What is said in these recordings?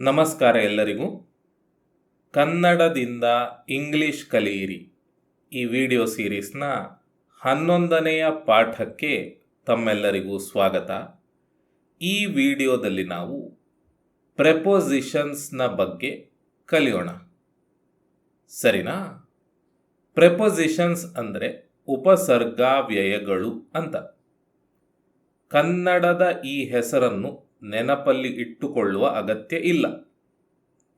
ನಮಸ್ಕಾರ ಎಲ್ಲರಿಗೂ. ಕನ್ನಡದಿಂದ ಇಂಗ್ಲಿಷ್ ಕಲಿಯಿರಿ. ಈ ವಿಡಿಯೋ ಸೀರೀಸ್ನ ಹನ್ನೊಂದನೆಯ ಪಾಠಕ್ಕೆ ತಮ್ಮೆಲ್ಲರಿಗೂ ಸ್ವಾಗತ. ಈ ವಿಡಿಯೋದಲ್ಲಿ ನಾವು ಪ್ರೆಪೊಸಿಷನ್ಸ್ನ ಬಗ್ಗೆ ಕಲಿಯೋಣ. ಸರಿನಾ? ಪ್ರೆಪೊಸಿಷನ್ಸ್ ಅಂದರೆ ಉಪಸರ್ಗಾವ್ಯಯಗಳು ಅಂತ. ಕನ್ನಡದ ಈ ಹೆಸರನ್ನು ನೆನಪಲ್ಲಿ ಇಟ್ಟುಕೊಳ್ಳುವ ಅಗತ್ಯ ಇಲ್ಲ.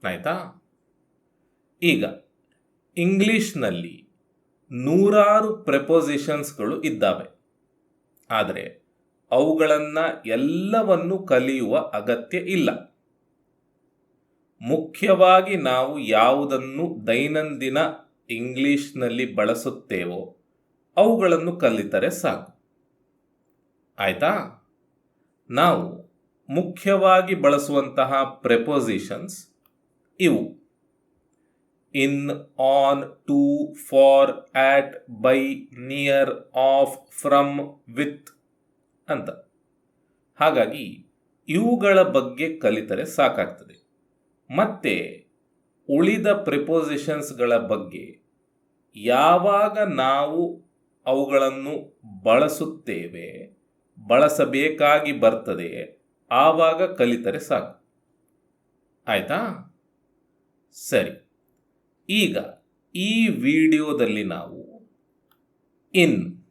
ಆಯ್ತಾ? ಈಗ, ಇಂಗ್ಲಿಷ್ನಲ್ಲಿ ನೂರಾರು ಪ್ರೆಪೊಸಿಷನ್ಸ್ಗಳು ಇದ್ದಾವೆ. ಆದರೆ, ಅವುಗಳನ್ನು ಎಲ್ಲವನ್ನು ಕಲಿಯುವ ಅಗತ್ಯ ಇಲ್ಲ. ಮುಖ್ಯವಾಗಿ ನಾವು ಯಾವುದನ್ನು ದೈನಂದಿನ ಇಂಗ್ಲಿಷ್ನಲ್ಲಿ ಬಳಸುತ್ತೇವೋ ಅವುಗಳನ್ನು ಕಲಿತರೆ ಸಾಕು. ಆಯ್ತಾ? ನಾವು ಮುಖ್ಯವಾಗಿ ಬಳಸುವಂತಹ ಪ್ರೆಪೊಸಿಷನ್ಸ್ ಇವು. In on to for at by near off from with ಅಂತ. ಹಾಗಾಗಿ ಇವುಗಳ ಬಗ್ಗೆ ಕಲಿತರೆ ಸಾಕಾಗ್ತದೆ. ಮತ್ತೆ ಉಳಿದ ಪ್ರಿಪೋಸಿಷನ್ಸ್ಗಳ ಬಗ್ಗೆ ಯಾವಾಗ ನಾವು ಅವುಗಳನ್ನು ಬಳಸುತ್ತೇವೆ, ಬಳಸಬೇಕಾಗಿ ಬರ್ತದೆ ಆವಾಗ ಕಲಿತರೆ ಸಾಕು. ಆಯಿತಾ? ಸರಿ. ಈಗ ಈ ವಿಡಿಯೋದಲ್ಲಿ ನಾವು ಇನ್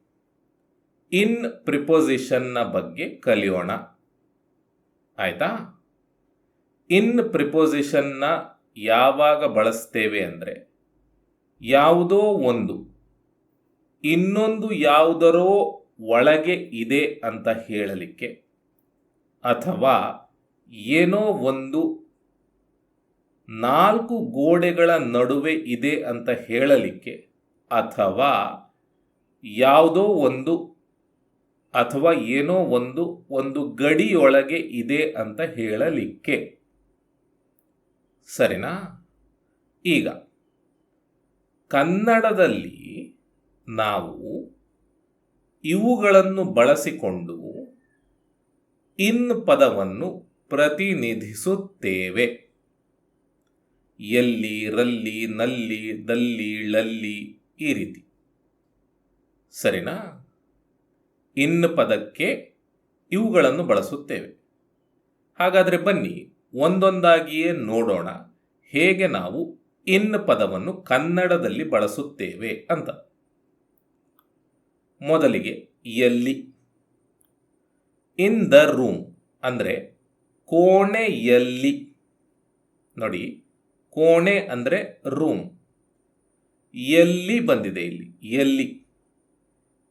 ಇನ್ ಪ್ರಿಪೊಸಿಷನ್ನ ಬಗ್ಗೆ ಕಲಿಯೋಣ. ಆಯಿತಾ? ಇನ್ ಪ್ರಿಪೊಸಿಷನ್ನ ಯಾವಾಗ ಬಳಸ್ತೇವೆ ಅಂದರೆ ಯಾವುದೋ ಒಂದು, ಇನ್ನೊಂದು ಯಾವುದರೋ ಒಳಗೆ ಇದೆ ಅಂತ ಹೇಳಲಿಕ್ಕೆ ಅಥವಾ ಏನೋ ಒಂದು ನಾಲ್ಕು ಗೋಡೆಗಳ ನಡುವೆ ಇದೆ ಅಂತ ಹೇಳಲಿಕ್ಕೆ ಅಥವಾ ಯಾವುದೋ ಒಂದು ಅಥವಾ ಏನೋ ಒಂದು ಒಂದು ಗಡಿಯೊಳಗೆ ಇದೆ ಅಂತ ಹೇಳಲಿಕ್ಕೆ. ಸರಿನಾ? ಈಗ ಕನ್ನಡದಲ್ಲಿ ನಾವು ಇವುಗಳನ್ನು ಬಳಸಿಕೊಂಡು ಇನ್ ಪದವನ್ನು ಪ್ರತಿನಿಧಿಸುತ್ತೇವೆ. ಎಲ್ಲಿ, ರಲ್ಲಿ, ನಲ್ಲಿ, ದಲ್ಲಿ ಲಲ್ಲಿ ಈ ರೀತಿ. ಸರಿನಾ? ಇನ್ ಪದಕ್ಕೆ ಇವುಗಳನ್ನು ಬಳಸುತ್ತೇವೆ. ಹಾಗಾದರೆ ಬನ್ನಿ, ಒಂದೊಂದಾಗಿಯೇ ನೋಡೋಣ. ಹೇಗೆ ನಾವು ಇನ್ ಪದವನ್ನು ಕನ್ನಡದಲ್ಲಿ ಬಳಸುತ್ತೇವೆ ಅಂತ. ಮೊದಲಿಗೆ ಎಲ್ಲಿ ಇನ್ ದ ರೂಮ್ ಅಂದರೆ ಕೋಣೆಯಲ್ಲಿ. ನೋಡಿ, ಕೋಣೆ ಅಂದರೆ ರೂಮ್ ಎಲ್ಲಿ ಬಂದಿದೆ ಇಲ್ಲಿ? ಎಲ್ಲಿ?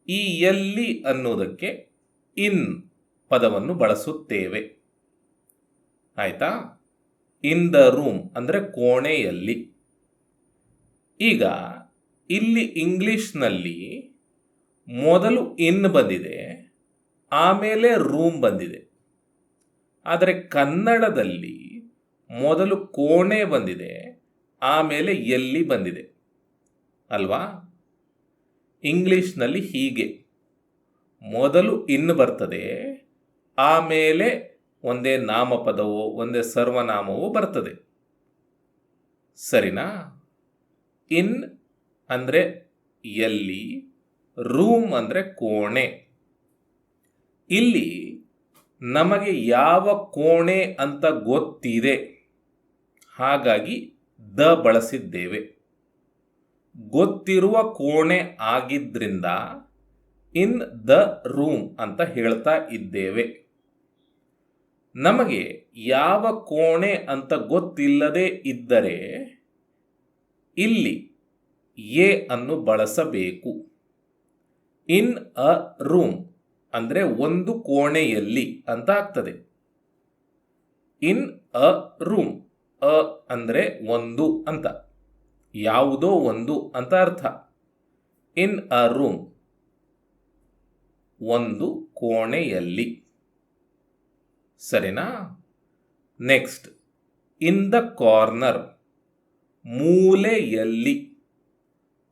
ಈ ಎಲ್ಲಿ ಅನ್ನೋದಕ್ಕೆ ಇನ್ ಪದವನ್ನು ಬಳಸುತ್ತೇವೆ. ಆಯಿತಾ? ಇನ್ ದ ರೂಮ್ ಅಂದರೆ ಕೋಣೆಯಲ್ಲಿ. ಈಗ, ಇಲ್ಲಿ ಇಂಗ್ಲಿಷ್ನಲ್ಲಿ ಮೊದಲು ಇನ್ ಬಂದಿದೆ. ಆಮೇಲೆ ರೂಮ್ ಬಂದಿದೆ. ಆದರೆ ಕನ್ನಡದಲ್ಲಿ ಮೊದಲು ಕೋಣೆ ಬಂದಿದೆ, ಆಮೇಲೆ ಎಲ್ಲಿ ಬಂದಿದೆ? ಅಲ್ವಾ? ಇಂಗ್ಲೀಷ್ನಲ್ಲಿ ಹೀಗೆ. ಮೊದಲು ಇನ್ ಬರ್ತದೆ, ಆಮೇಲೆ ಒಂದೇ ನಾಮಪದವೋ, ಒಂದೇ ಸರ್ವನಾಮವೋ ಬರ್ತದೆ. ಸರಿನಾ? ಇನ್ ಅಂದರೆ ಎಲ್ಲಿ, ರೂಮ್ ಅಂದರೆ ಕೋಣೆ. ಇಲ್ಲಿ ನಮಗೆ ಯಾವ ಕೋಣೆ ಅಂತ ಗೊತ್ತಿದೆ. ಹಾಗಾಗಿ ದ ಬಳಸಿದ್ದೇವೆ. ಗೊತ್ತಿರುವ ಕೋಣೆ ಆಗಿದ್ದರಿಂದ ಇನ್ ದ ರೂಮ್ ಅಂತ ಹೇಳ್ತಾ ಇದ್ದೇವೆ. ನಮಗೆ ಯಾವ ಕೋಣೆ ಅಂತ ಗೊತ್ತಿಲ್ಲದೆ ಇದ್ದರೆ ಇಲ್ಲಿ ಎ ಅನ್ನು ಬಳಸಬೇಕು. ಇನ್ ಅ ರೂಮ್ ಅಂದರೆ ಒಂದು ಕೋಣೆಯಲ್ಲಿ ಅಂತ ಆಗ್ತದೆ. ಇನ್ ಅ ರೂಮ್ ಅ ಅಂದರೆ ಒಂದು ಅಂತ. ಯಾವುದೋ ಒಂದು ಅಂತ ಅರ್ಥ. ಇನ್ ಅ ರೂಮ್ ಒಂದು ಕೋಣೆಯಲ್ಲಿ. ಸರಿನಾ? ನೆಕ್ಸ್ಟ್ ಇನ್ ದ ಕಾರ್ನರ್ ಮೂಲೆಯಲ್ಲಿ.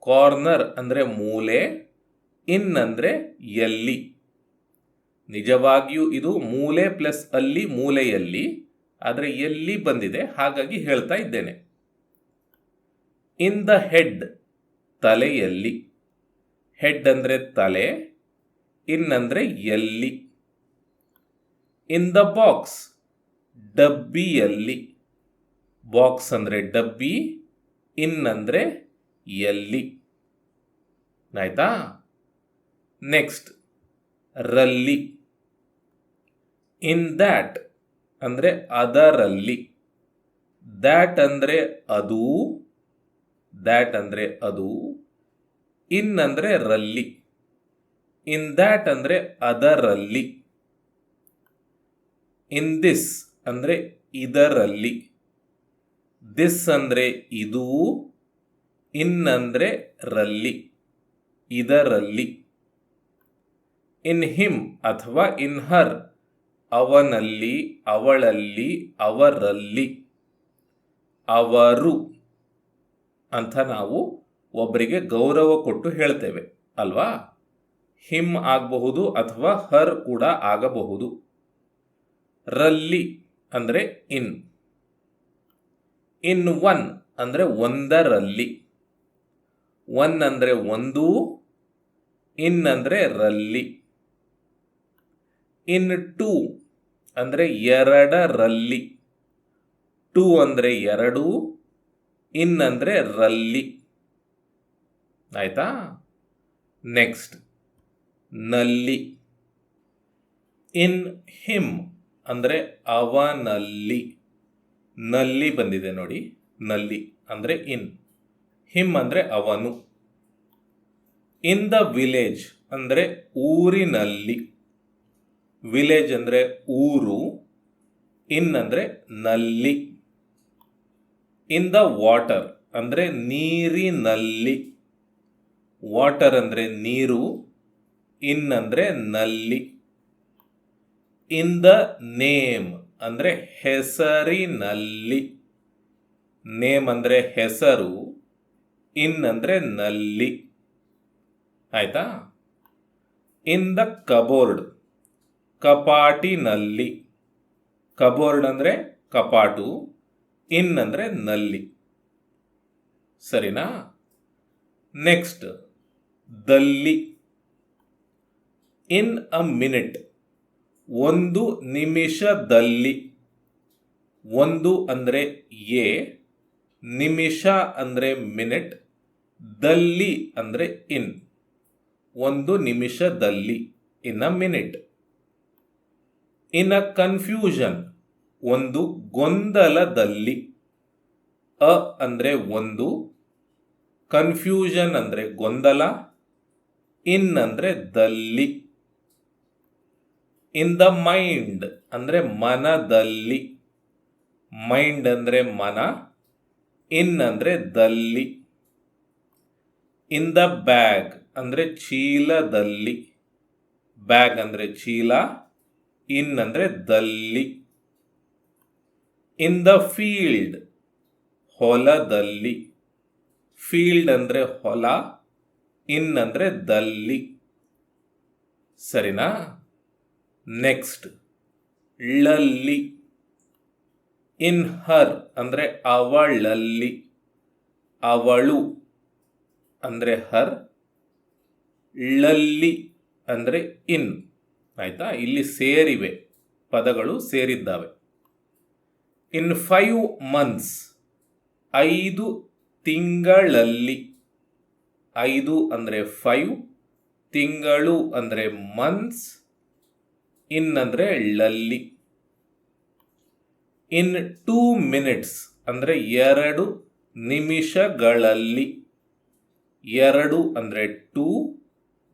ಕಾರ್ನರ್ ಅಂದರೆ ಮೂಲೆ ಇನ್ ಅಂದರೆ ಎಲ್ಲಿ. ನಿಜವಾಗಿಯೂ ಇದು ಮೂಲೆ ಪ್ಲಸ್ ಅಲ್ಲಿ ಮೂಲೆಯಲ್ಲಿ, ಆದರೆ ಎಲ್ಲಿ ಬಂದಿದೆ? ಹಾಗಾಗಿ ಹೇಳ್ತಾ ಇದ್ದೇನೆ. ಇನ್ ದ ಹೆಡ್ ತಲೆಯಲ್ಲಿ. ಹೆಡ್ ಅಂದರೆ ತಲೆ ಇನ್ ಅಂದರೆ ಎಲ್ಲಿ. ಇನ್ ದ ಬಾಕ್ಸ್ ಡಬ್ಬಿಯಲ್ಲಿ. ಬಾಕ್ಸ್ ಅಂದರೆ ಡಬ್ಬಿ ಇನ್ ಅಂದರೆ ಎಲ್ಲಿ. ಆಯ್ತಾ? ನೆಕ್ಸ್ಟ್ ರಲ್ಲಿ. ಇನ್ ದ್ಯಾಟ್ ಅಂದರೆ ಅದರಲ್ಲಿ. ದ್ಯಾಟ್ ಅಂದರೆ ಅದು ದ್ಯಾಟ್ ಅಂದರೆ ಅದು ಇನ್ ಅಂದರೆ ರಲ್ಲಿ. ಇನ್ ದ್ಯಾಟ್ ಅಂದರೆ ಅದರಲ್ಲಿ. ಇನ್ ದಿಸ್ ಅಂದರೆ ಇದರಲ್ಲಿ. ದಿಸ್ ಅಂದರೆ ಇದು ಇನ್ ಅಂದರೆ ರಲ್ಲಿ. ಇದರಲ್ಲಿ. ಇನ್ ಹಿಮ್ ಅಥವಾ ಇನ್ ಹರ್ ಅವನಲ್ಲಿ, ಅವಳಲ್ಲಿ, ಅವರಲ್ಲಿ. ಅವರು ಅಂತ ನಾವು ಒಬ್ಬರಿಗೆ ಗೌರವ ಕೊಟ್ಟು ಹೇಳ್ತೇವೆ, ಅಲ್ವಾ? ಹಿಮ್ ಆಗಬಹುದು ಅಥವಾ ಹರ್ ಕೂಡ ಆಗಬಹುದು. ರಲ್ಲಿ ಅಂದರೆ ಇನ್. ಇನ್ ಒನ್ ಅಂದರೆ ಒಂದರಲ್ಲಿ. ಒನ್ ಅಂದರೆ ಒಂದು, ಇನ್ ಅಂದರೆ ರಲ್ಲಿ. ಇನ್ ಟೂ ಅಂದರೆ ಎರಡರಲ್ಲಿ. ಟು ಅಂದರೆ ಎರಡು, ಇನ್ ಅಂದರೆ ರಲ್ಲಿ. ಆಯ್ತಾ? ನೆಕ್ಸ್ಟ್, ನಲ್ಲಿ. ಇನ್ ಹಿಮ್ ಅಂದರೆ ಅವನಲ್ಲಿ. ನಲ್ಲಿ ಬಂದಿದೆ ನೋಡಿ, ನಲ್ಲಿ ಅಂದರೆ ಇನ್. ಹಿಮ್ ಅಂದರೆ ಅವನು. ಇನ್ ದ ವಿಲೇಜ್ ಅಂದರೆ ಊರಿನಲ್ಲಿ. ವಿಲೇಜ್ ಅಂದರೆ ಊರು ಇನ್ ಅಂದರೆ ನಲ್ಲಿ. ಇನ್ ದ ವಾಟರ್ ಅಂದರೆ ನೀರಿನಲ್ಲಿ. ವಾಟರ್ ಅಂದರೆ ನೀರು ಇನ್ ಅಂದರೆ ನಲ್ಲಿ. ಇನ್ ದ ನೇಮ್ ಅಂದರೆ ಹೆಸರಿನಲ್ಲಿ. ನೇಮ್ ಅಂದರೆ ಹೆಸರು ಇನ್ ಅಂದರೆ ನಲ್ಲಿ. ಆಯಿತಾ? ಇನ್ ದ ಕಬೋರ್ಡ್ ಕಪಾಟಿನಲ್ಲಿ. ಕಬೋರ್ಡ್ ಅಂದರೆ ಕಪಾಟು, ಇನ್ ಅಂದರೆ ನಲ್ಲಿ. ಸರಿನಾ? ನೆಕ್ಸ್ಟ್, ದಲ್ಲಿ. ಇನ್ ಅ ಮಿನಿಟ್, ಒಂದು ನಿಮಿಷದಲ್ಲಿ. ಒಂದು ಅಂದರೆ ಎ, ನಿಮಿಷ ಅಂದರೆ ಮಿನಿಟ್, ದಲ್ಲಿ ಅಂದರೆ ಇನ್. ಒಂದು ನಿಮಿಷದಲ್ಲಿ, ಇನ್ a minute. In a confusion, ಒಂದು ಗೊಂದಲದಲ್ಲಿ. ಅ ಅಂದರೆ ಒಂದು, ಕನ್ಫ್ಯೂಷನ್ ಅಂದರೆ ಗೊಂದಲ, ಇನ್ ಅಂದರೆ ದಲ್ಲಿ. ಇನ್ ದ ಮೈಂಡ್ ಅಂದರೆ ಮನದಲ್ಲಿ. ಮೈಂಡ್ ಅಂದರೆ ಮನ, ಇನ್ ಅಂದರೆ ದಲ್ಲಿ. ಇನ್ ದ ಬ್ಯಾಗ್ ಅಂದರೆ ಚೀಲದಲ್ಲಿ. ಬ್ಯಾಗ್ ಅಂದರೆ ಚೀಲ ಇನ್ ಅಂದರೆ ದಲ್ಲಿ. ಇನ್ ದ ಫೀಲ್ಡ್ ಹೊಲದಲ್ಲಿ ಫೀಲ್ಡ್ ಅಂದರೆ ಹೊಲ ಇನ್ ಅಂದರೆ ದಲ್ಲಿ. ಸರಿನಾ? ನೆಕ್ಸ್ಟ್ ಳಲ್ಲಿ. ಇನ್ ಹರ್ ಅಂದರೆ ಅವಳಲ್ಲಿ. ಅವಳು ಅಂದರೆ ಹರ್ ಳಲ್ಲಿ ಅಂದರೆ ಇನ್ ಆಯ್ತಾ? ಇಲ್ಲಿ ಸೇರಿವೆ. ಪದಗಳು ಸೇರಿದ್ದಾವೆ. ಇನ್ ಫೈವ್ ಮಂತ್ಸ್ ಐದು ತಿಂಗಳಲ್ಲಿ, ಐದು ಅಂದರೆ ಫೈವ್ ತಿಂಗಳು ಅಂದರೆ ಮಂತ್ಸ್ ಇನ್ ಅಂದರೆ ಲಲ್ಲಿ ಇನ್ ಟೂ ಮಿನಿಟ್ಸ್ ಅಂದರೆ ಎರಡು ನಿಮಿಷಗಳಲ್ಲಿ. ಎರಡು ಅಂದರೆ ಟೂ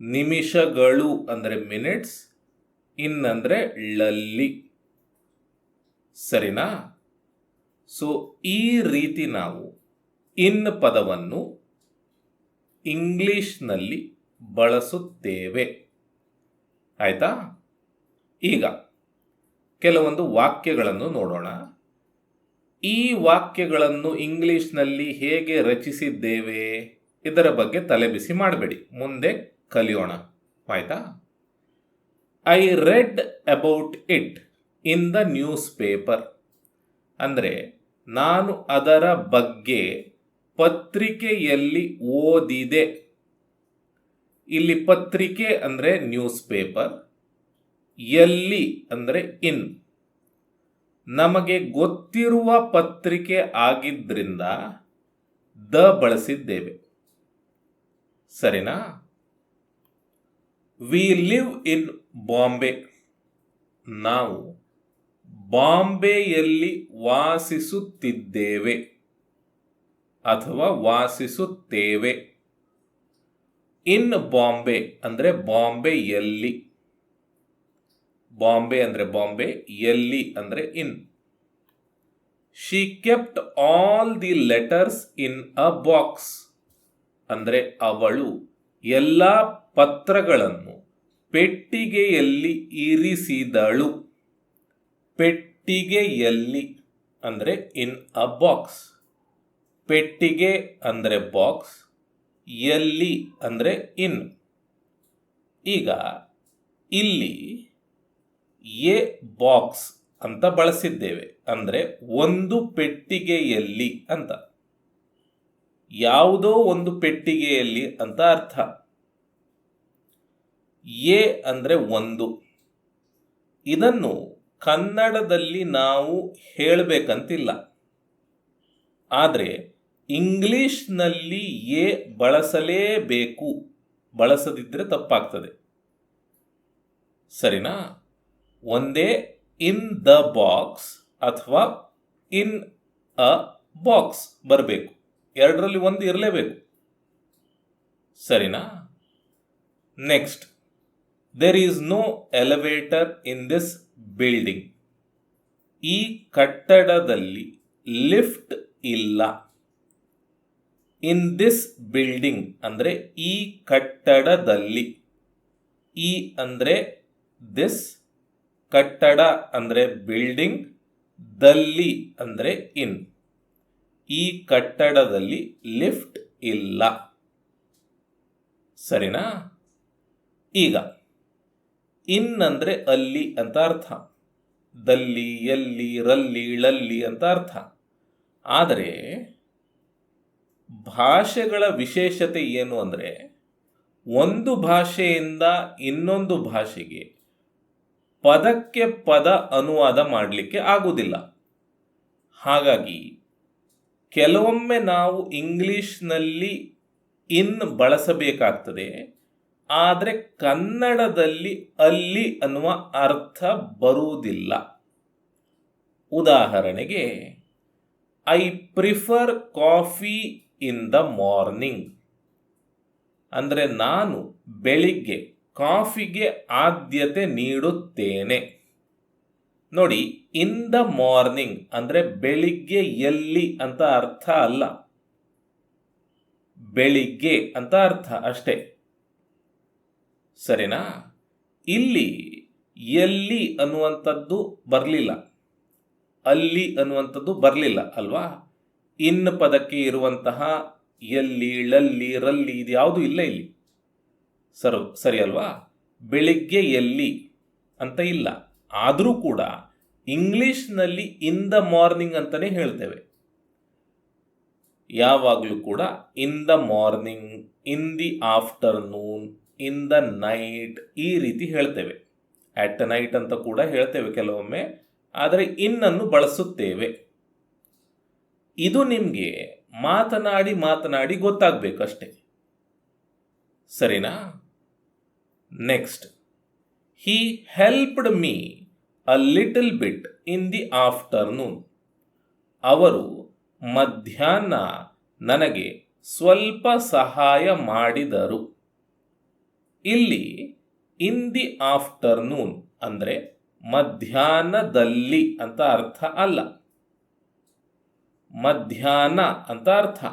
ನಿಮಿಷಗಳು ಅಂದರೆ ಮಿನಿಟ್ಸ್ ಇನ್ ಲಲ್ಲಿ ಸರಿನಾ? ಸೊ ಈ ರೀತಿ ನಾವು ಇನ್ ಪದವನ್ನು ಇಂಗ್ಲಿಷ್ನಲ್ಲಿ ಬಳಸುತ್ತೇವೆ. ಆಯ್ತಾ? ಈಗ ಕೆಲವೊಂದು ವಾಕ್ಯಗಳನ್ನು ನೋಡೋಣ. ಈ ವಾಕ್ಯಗಳನ್ನು ಇಂಗ್ಲಿಷ್ನಲ್ಲಿ ಹೇಗೆ ರಚಿಸಿದ್ದೇವೆ? ಇದರ ಬಗ್ಗೆ ತಲೆಬಿಸಿ ಮಾಡಬೇಡಿ. ಮುಂದೆ ಕಲಿಯೋಣ. ಆಯ್ತಾ? I read about it in the newspaper ಅಂದರೆ ನಾನು ಅದರ ಬಗ್ಗೆ ಪತ್ರಿಕೆಯಲ್ಲಿ ಓದಿದೆ. ಇಲ್ಲಿ ಪತ್ರಿಕೆ ಅಂದರೆ ನ್ಯೂಸ್ ಪೇಪರ್ ಎಲ್ಲಿ ಅಂದರೆ ಇನ್ ನಮಗೆ ಗೊತ್ತಿರುವ ಪತ್ರಿಕೆ ಆಗಿದ್ದರಿಂದ ದ ಬಳಸಿದ್ದೇವೆ. ಸರಿನಾ? We live in Bombay. ನಾವು ಬಾಂಬೆಯಲ್ಲಿ ವಾಸಿಸುತ್ತಿದ್ದೇವೆ ಅಥವಾ ವಾಸಿಸುತ್ತೇವೆ. ಇನ್ ಬಾಂಬೆ ಅಂದರೆ ಬಾಂಬೆಯಲ್ಲಿ. ಬಾಂಬೆ ಅಂದರೆ ಬಾಂಬೆ, ಎಲ್ಲಿ ಅಂದರೆ in. She kept all the letters in a box ಅಂದರೆ ಅವಳು ಎಲ್ಲ ಪತ್ರಗಳನ್ನು ಪೆಟ್ಟಿಗೆಯಲ್ಲಿ ಇರಿಸಿದಳು. ಪೆಟ್ಟಿಗೆಯಲ್ಲಿ ಅಂದರೆ ಇನ್ ಅ ಬಾಕ್ಸ್ ಪೆಟ್ಟಿಗೆ ಅಂದರೆ ಬಾಕ್ಸ್ ಎಲ್ಲಿ ಅಂದರೆ ಇನ್ ಈಗ ಇಲ್ಲಿ ಎ ಬಾಕ್ಸ್ ಅಂತ ಬಳಸಿದ್ದೇವೆ. ಅಂದರೆ ಒಂದು ಪೆಟ್ಟಿಗೆಯಲ್ಲಿ ಅಂತ. ಯಾವುದೋ ಒಂದು ಪೆಟ್ಟಿಗೆಯಲ್ಲಿ ಅಂತ ಅರ್ಥ. ಎ ಅಂದರೆ ಒಂದು. ಇದನ್ನು ಕನ್ನಡದಲ್ಲಿ ನಾವು ಹೇಳಬೇಕಂತಿಲ್ಲ. ಆದರೆ ಇಂಗ್ಲೀಷ್ನಲ್ಲಿ ಎ ಬಳಸಲೇಬೇಕು. ಬಳಸದಿದ್ದರೆ ತಪ್ಪಾಗ್ತದೆ. ಸರಿನಾ? ಒಂದೇ ಇನ್ ದ ಬಾಕ್ಸ್ ಅಥವಾ ಇನ್ ಅ ಬಾಕ್ಸ್ ಬರಬೇಕು. ಎರಡರಲ್ಲಿ ಒಂದು ಇರಲೇಬೇಕು. ಸರಿನಾ? Next. There is no elevator in this building ಈ ಕಟ್ಟಡದಲ್ಲಿ ಲಿಫ್ಟ್ ಇಲ್ಲ. ಇನ್ ದಿಸ್ ಬಿಲ್ಡಿಂಗ್ ಅಂದರೆ ಈ ಕಟ್ಟಡದಲ್ಲಿ. ಈ ಅಂದರೆ ದಿಸ್ ಕಟ್ಟಡ ಅಂದರೆ ಬಿಲ್ಡಿಂಗ್ ದಲ್ಲಿ ಅಂದರೆ ಇನ್ ಈ ಕಟ್ಟಡದಲ್ಲಿ ಲಿಫ್ಟ್ ಇಲ್ಲ. ಸರಿನಾ? ಈಗ ಇನ್ ಅಂದರೆ ಅಲ್ಲಿ ಅಂತ ಅರ್ಥ. ದಲ್ಲಿ, ಎಲ್ಲಿ, ರಲ್ಲಿ, ಳಲ್ಲಿ ಅಂತ ಅರ್ಥ. ಆದರೆ ಭಾಷೆಗಳ ವಿಶೇಷತೆ ಏನು ಅಂದರೆ ಒಂದು ಭಾಷೆಯಿಂದ ಇನ್ನೊಂದು ಭಾಷೆಗೆ ಪದಕ್ಕೆ ಪದ ಅನುವಾದ ಮಾಡಲಿಕ್ಕೆ ಆಗುವುದಿಲ್ಲ. ಹಾಗಾಗಿ ಕೆಲವೊಮ್ಮೆ ನಾವು ಇಂಗ್ಲೀಷ್ನಲ್ಲಿ ಇನ್ ಬಳಸಬೇಕಾಗ್ತದೆ. ಆದರೆ ಕನ್ನಡದಲ್ಲಿ ಅಲ್ಲಿ ಅನ್ನುವ ಅರ್ಥ ಬರುವುದಿಲ್ಲ. ಉದಾಹರಣೆಗೆ I prefer coffee in the morning ಅಂದರೆ ನಾನು ಬೆಳಿಗ್ಗೆ ಕಾಫಿಗೆ ಆದ್ಯತೆ ನೀಡುತ್ತೇನೆ. ನೋಡಿ ಇನ್ ದ ಮಾರ್ನಿಂಗ್ ಅಂದರೆ ಬೆಳಿಗ್ಗೆ ಎಲ್ಲಿ ಅಂತ ಅರ್ಥ ಅಲ್ಲ. ಬೆಳಿಗ್ಗೆ ಅಂತ ಅರ್ಥ ಅಷ್ಟೇ. ಸರಿನಾ? ಇಲ್ಲಿ ಎಲ್ಲಿ ಅನ್ನುವಂಥದ್ದು ಬರಲಿಲ್ಲ. ಅಲ್ಲಿ ಅನ್ನುವಂಥದ್ದು ಬರಲಿಲ್ಲ ಅಲ್ವಾ? ಇನ್ನು ಪದಕ್ಕೆ ಇರುವಂತಹ ಎಲ್ಲಿ, ಲಲ್ಲಿ, ರಲ್ಲಿ ಇದು ಯಾವುದು ಇಲ್ಲ ಇಲ್ಲಿ. ಸರ್, ಸರಿ ಅಲ್ವಾ? ಬೆಳಿಗ್ಗೆ ಎಲ್ಲಿ ಅಂತ ಇಲ್ಲ. ಆದರೂ ಕೂಡ ಇಂಗ್ಲೀಷ್ನಲ್ಲಿ ಇನ್ ದ ಮಾರ್ನಿಂಗ್ ಅಂತಲೇ ಹೇಳ್ತೇವೆ. ಯಾವಾಗಲೂ ಕೂಡ in the morning, in the afternoon in the night ಈ ರೀತಿ ಹೇಳ್ತೇವೆ. ಅಟ್ ನೈಟ್ ಅಂತ ಕೂಡ ಹೇಳ್ತೇವೆ ಕೆಲವೊಮ್ಮೆ. ಆದರೆ ಇನ್ನನ್ನು ಬಳಸುತ್ತೇವೆ. ಇದು ನಿಮಗೆ ಮಾತನಾಡಿ ಮಾತನಾಡಿ ಗೊತ್ತಾಗಬೇಕಷ್ಟೆ ಸರಿನಾ? Next he helped me a little bit in the afternoon ಅವರು ಮಧ್ಯಾಹ್ನ ನನಗೆ ಸ್ವಲ್ಪ ಸಹಾಯ ಮಾಡಿದರು. ಇಲ್ಲಿ ಇನ್ ದಿ ಆಫ್ಟರ್ನೂನ್ ಅಂದರೆ ಮಧ್ಯಾಹ್ನದಲ್ಲಿ ಅಂತ ಅರ್ಥ ಅಲ್ಲ. ಮಧ್ಯಾಹ್ನ ಅಂತ ಅರ್ಥ.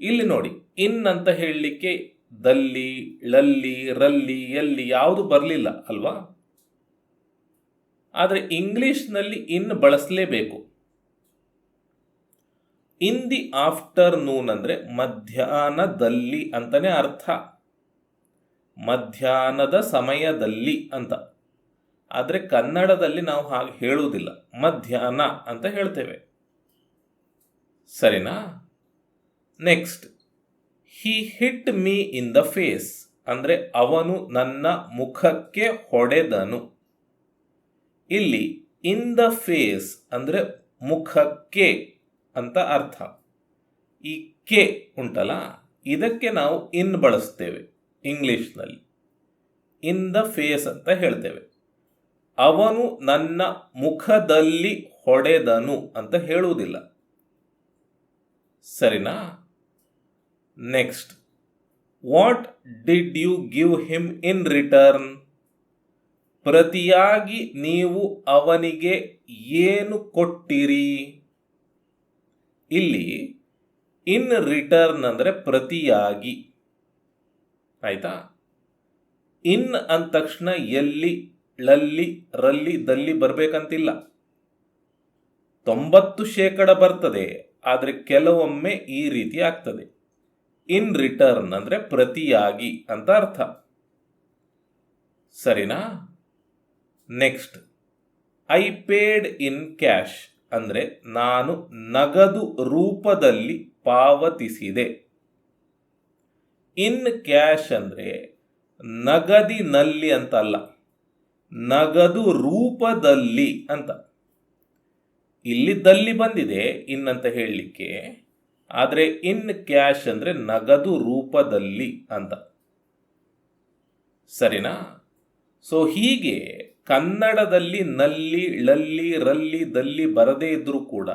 ಇಲ್ಲಿ ನೋಡಿ ಇನ್ ಅಂತ ಹೇಳಲಿಕ್ಕೆ ದಲ್ಲಿ ಲಲ್ಲಿ ರಲ್ಲಿ, ಎಲ್ಲಿ ಯಾವುದು ಬರಲಿಲ್ಲ ಅಲ್ವಾ? ಆದರೆ ಇಂಗ್ಲಿಷ್ನಲ್ಲಿ ಇನ್ ಬಳಸಲೇಬೇಕು. ಇನ್ ದಿ ಆಫ್ಟರ್ನೂನ್ ಅಂದರೆ ಮಧ್ಯಾಹ್ನದಲ್ಲಿ ಅಂತಲೇ ಅರ್ಥ. ಮಧ್ಯಾಹ್ನದ ಸಮಯದಲ್ಲಿ ಅಂತ. ಆದರೆ ಕನ್ನಡದಲ್ಲಿ ನಾವು ಹಾಗೆ ಹೇಳುವುದಿಲ್ಲ. ಮಧ್ಯಾಹ್ನ ಅಂತ ಹೇಳ್ತೇವೆ. ಸರಿನಾ? Next. He hit me in the face. ಅಂದರೆ ಅವನು ನನ್ನ ಮುಖಕ್ಕೆ ಹೊಡೆದನು. ಇಲ್ಲಿ ಇನ್ ದ ಫೇಸ್ ಅಂದರೆ ಮುಖಕ್ಕೆ ಅಂತ ಅರ್ಥ. ಈ ಕೆ ಉಂಟಲ್ಲ, ಇದಕ್ಕೆ ನಾವು ಇನ್ ಬಳಸ್ತೇವೆ. ಇಂಗ್ಲಿಷ್ನಲ್ಲಿ. ಇನ್ ದ ಫೇಸ್ ಅಂತ ಹೇಳ್ತೇವೆ. ಅವನು ನನ್ನ ಮುಖದಲ್ಲಿ ಹೊಡೆದನು ಅಂತ ಹೇಳುವುದಿಲ್ಲ. ಸರಿನಾ? Next. What did you give him in return? ಪ್ರತಿಯಾಗಿ ನೀವು ಅವನಿಗೆ ಏನು ಕೊಟ್ಟಿರಿ? ಇಲ್ಲಿ ಇನ್ ರಿಟರ್ನ್ ಅಂದರೆ ಪ್ರತಿಯಾಗಿ. ಆಯ್ತಾ? ಇನ್ ಅಂದ ತಕ್ಷಣ ಎಲ್ಲಿ, ಲಲ್ಲಿ, ರಲ್ಲಿ, ದಲ್ಲಿ ಬರಬೇಕಂತಿಲ್ಲ. ತೊಂಬತ್ತು ಶೇಕಡ ಬರ್ತದೆ, ಆದರೆ ಕೆಲವೊಮ್ಮೆ ಈ ರೀತಿ ಆಗ್ತದೆ. ಇನ್ ರಿಟರ್ನ್ ಅಂದರೆ ಪ್ರತಿಯಾಗಿ ಅಂತ ಅರ್ಥ. ಸರಿನಾ? Next. I paid in cash ಅಂದರೆ ನಾನು ನಗದು ರೂಪದಲ್ಲಿ ಪಾವತಿಸಿದೆ. ಇನ್ ಕ್ಯಾಶ್ ಅಂದರೆ ನಗದಿನಲ್ಲಿ ಅಂತ ಅಲ್ಲ. ನಗದು ರೂಪದಲ್ಲಿ ಅಂತ. ಇಲ್ಲಿದ್ದಲ್ಲಿ ಬಂದಿದೆ ಇನ್ ಅಂತ ಹೇಳಲಿಕ್ಕೆ. ಆದರೆ ಇನ್ ಕ್ಯಾಶ್ ಅಂದರೆ ನಗದು ರೂಪದಲ್ಲಿ ಅಂತ. ಸರಿನಾ? ಸೊ ಹೀಗೆ ಕನ್ನಡದಲ್ಲಿ ನಲ್ಲಿ ಲಲ್ಲಿ ರಲ್ಲಿ, ದಲ್ಲಿ ಬರದೇ ಇದ್ದರೂ ಕೂಡ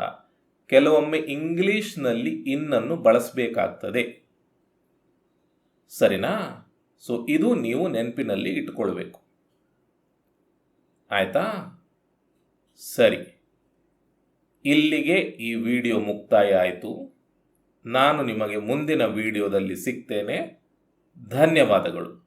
ಕೆಲವೊಮ್ಮೆ ಇಂಗ್ಲೀಷ್ನಲ್ಲಿ ಇನ್ನನ್ನು ಬಳಸಬೇಕಾಗ್ತದೆ. ಸರಿನಾ? ಸೊ ಇದು ನೀವು ನೆನಪಿನಲ್ಲಿ ಇಟ್ಕೊಳ್ಬೇಕು ಆಯಿತಾ? ಸರಿ. ಇಲ್ಲಿಗೆ ಈ ವಿಡಿಯೋ ಮುಕ್ತಾಯ ಆಯಿತು. ನಾನು ನಿಮಗೆ ಮುಂದಿನ ವಿಡಿಯೋದಲ್ಲಿ ಸಿಗ್ತೇನೆ. ಧನ್ಯವಾದಗಳು.